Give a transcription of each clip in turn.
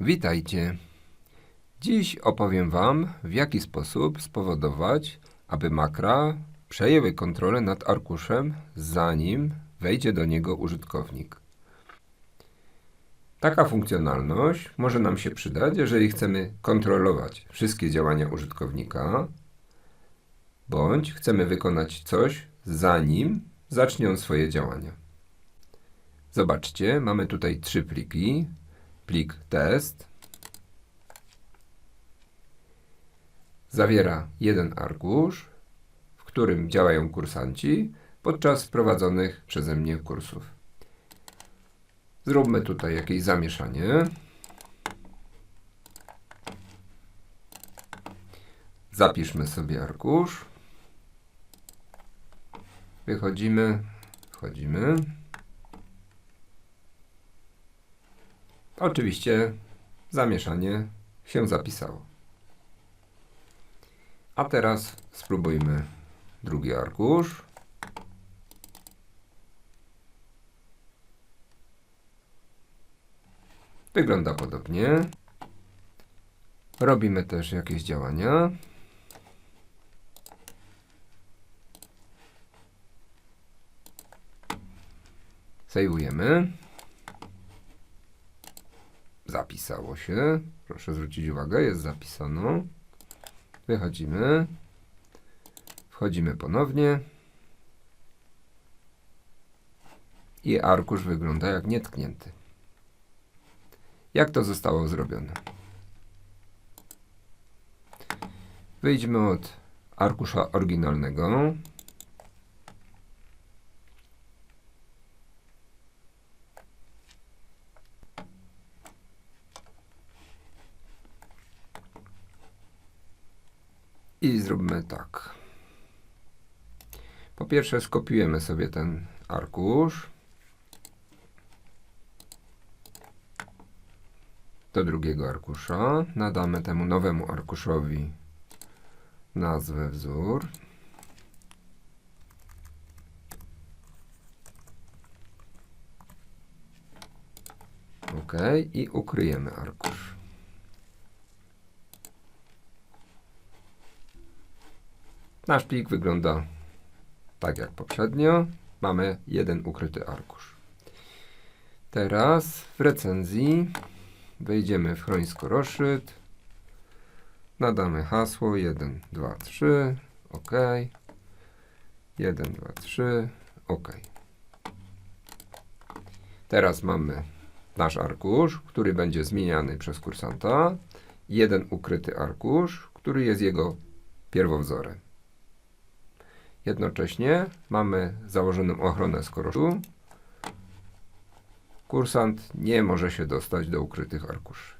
Witajcie. Dziś opowiem Wam, w jaki sposób spowodować, aby makra przejęły kontrolę nad arkuszem, zanim wejdzie do niego użytkownik. Taka funkcjonalność może nam się przydać, jeżeli chcemy kontrolować wszystkie działania użytkownika, bądź chcemy wykonać coś, zanim zacznie on swoje działania. Zobaczcie, mamy tutaj trzy pliki. Plik test zawiera jeden arkusz, w którym działają kursanci podczas prowadzonych przeze mnie kursów. Zróbmy tutaj jakieś zamieszanie. Zapiszmy sobie arkusz. Wychodzimy, wchodzimy. Oczywiście zamieszanie się zapisało. A teraz spróbujmy drugi arkusz. Wygląda podobnie. Robimy też jakieś działania. Sejwujemy. Zapisało się. Proszę zwrócić uwagę, jest zapisano. Wychodzimy. Wchodzimy ponownie. I arkusz wygląda jak nietknięty. Jak to zostało zrobione? Wyjdźmy od arkusza oryginalnego. I zróbmy tak. Po pierwsze skopiujemy sobie ten arkusz. Do drugiego arkusza. Nadamy temu nowemu arkuszowi nazwę wzór. OK i ukryjemy arkusz. Nasz plik wygląda tak jak poprzednio. Mamy jeden ukryty arkusz. Teraz w recenzji wejdziemy w chroń skoroszyt. Nadamy hasło 1, 2, 3. OK. 1, 2, 3. OK. Teraz mamy nasz arkusz, który będzie zmieniany przez kursanta. Jeden ukryty arkusz, który jest jego pierwowzorem. Jednocześnie mamy założoną ochronę skoroszu. Kursant nie może się dostać do ukrytych arkuszy.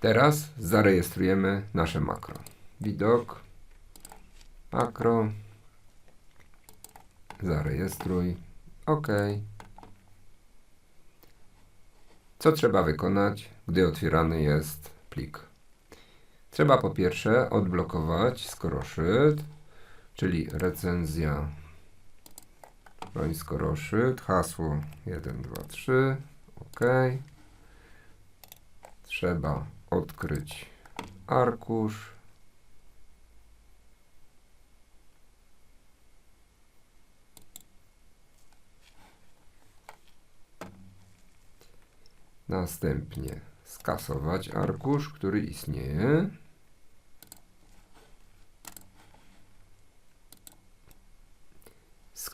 Teraz zarejestrujemy nasze makro. Widok, makro, zarejestruj, OK. Co trzeba wykonać, gdy otwierany jest plik? Trzeba po pierwsze odblokować skoroszyt, czyli recenzja broń skoroszyt, hasło 1, 2, 3, OK. Trzeba odkryć arkusz. Następnie skasować arkusz, który istnieje.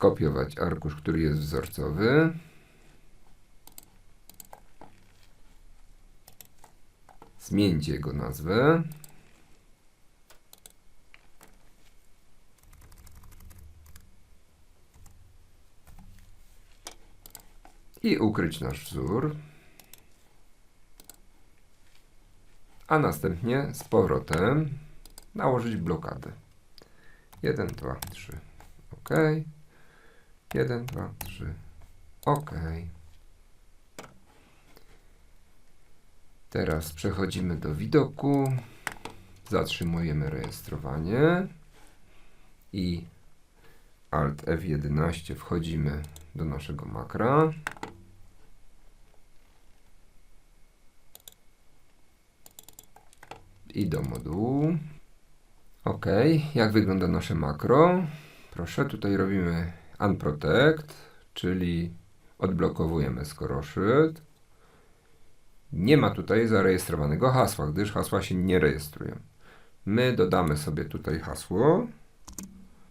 Skopiować arkusz, który jest wzorcowy. Zmienić jego nazwę. I ukryć nasz wzór. A następnie z powrotem nałożyć blokadę. 1, 2, 3. OK. 1, 2, 3. OK. Teraz przechodzimy do widoku. Zatrzymujemy rejestrowanie i Alt F11 wchodzimy do naszego makra. I do modułu. OK, jak wygląda nasze makro? Proszę, tutaj robimy unprotect, czyli odblokowujemy skoroszyt. Nie ma tutaj zarejestrowanego hasła, gdyż hasła się nie rejestrują. My dodamy sobie tutaj hasło,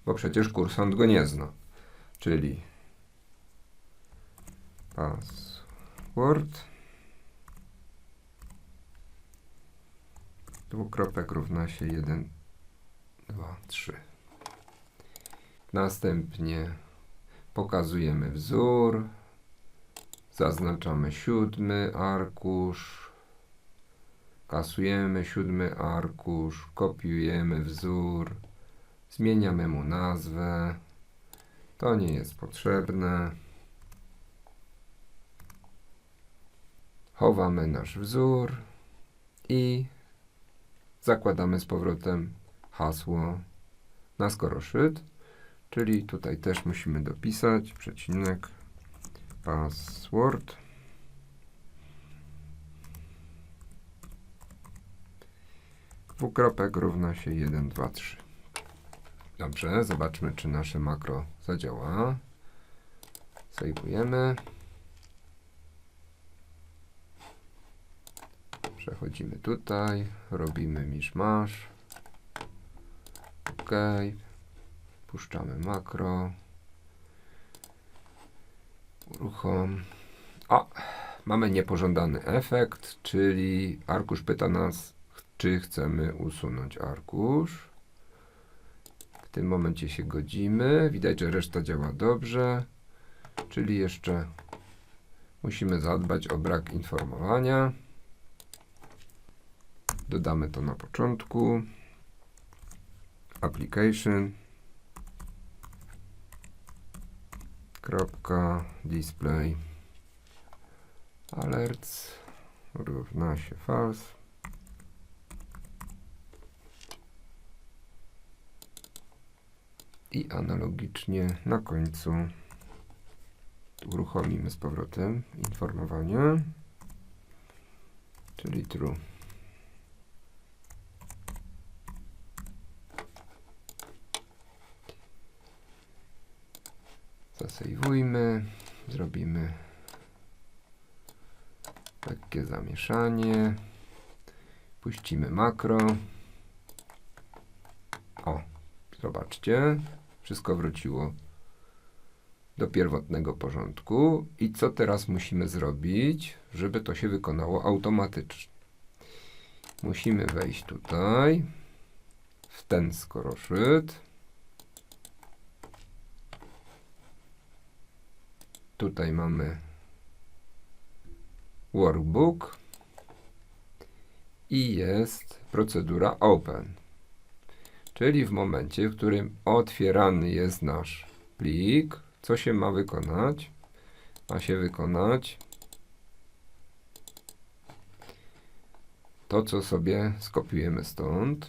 bo przecież kursant go nie zna. Czyli password dwukropek równa się 1, 2, 3. Następnie pokazujemy wzór, zaznaczamy siódmy arkusz, kasujemy siódmy arkusz, kopiujemy wzór, zmieniamy mu nazwę. To nie jest potrzebne. Chowamy nasz wzór i zakładamy z powrotem hasło na skoroszyt, czyli tutaj też musimy dopisać przecinek password dwukropek równa się 1, 2, 3. Dobrze, zobaczmy czy nasze makro zadziała. Sejwujemy. Przechodzimy tutaj, robimy miszmasz. OK. Puszczamy makro. Uruchom. O, mamy niepożądany efekt, czyli arkusz pyta nas, czy chcemy usunąć arkusz. W tym momencie się godzimy. Widać, że reszta działa dobrze, czyli jeszcze musimy zadbać o brak informowania. Dodamy to na początku. Application. Kropka display alerts równa się false. I analogicznie na końcu uruchomimy z powrotem informowanie, czyli true. Zasejwujmy, zrobimy lekkie zamieszanie, puścimy makro. O, zobaczcie, wszystko wróciło do pierwotnego porządku. I co teraz musimy zrobić, żeby to się wykonało automatycznie? Musimy wejść tutaj, w ten skoroszyt. Tutaj mamy workbook i jest procedura open. Czyli w momencie, w którym otwierany jest nasz plik, co się ma wykonać? Ma się wykonać to, co sobie skopiujemy stąd.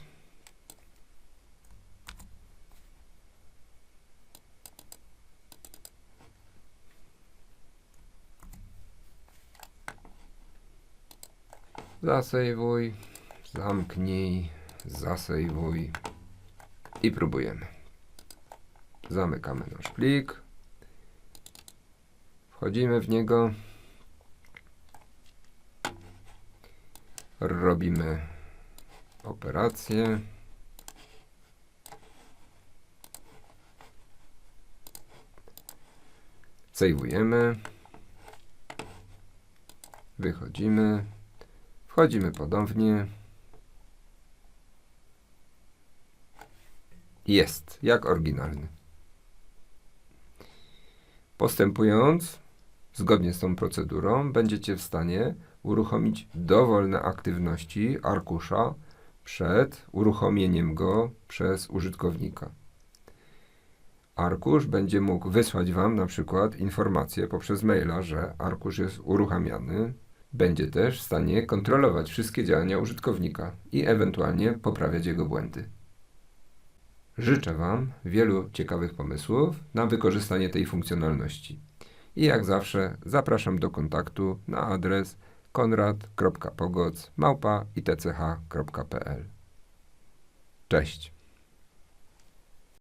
Zasejwuj, zamknij, zasejwuj i próbujemy. Zamykamy nasz plik. Wchodzimy w niego. Robimy operację. Sejwujemy. Wychodzimy. Wchodzimy ponownie. Jest, jak oryginalny. Postępując zgodnie z tą procedurą, będziecie w stanie uruchomić dowolne aktywności arkusza przed uruchomieniem go przez użytkownika. Arkusz będzie mógł wysłać Wam na przykład informację poprzez maila, że arkusz jest uruchamiany, będzie też w stanie kontrolować wszystkie działania użytkownika i ewentualnie poprawiać jego błędy. Życzę Wam wielu ciekawych pomysłów na wykorzystanie tej funkcjonalności. I jak zawsze zapraszam do kontaktu na adres konrad.pogoc małpa itch.pl Cześć.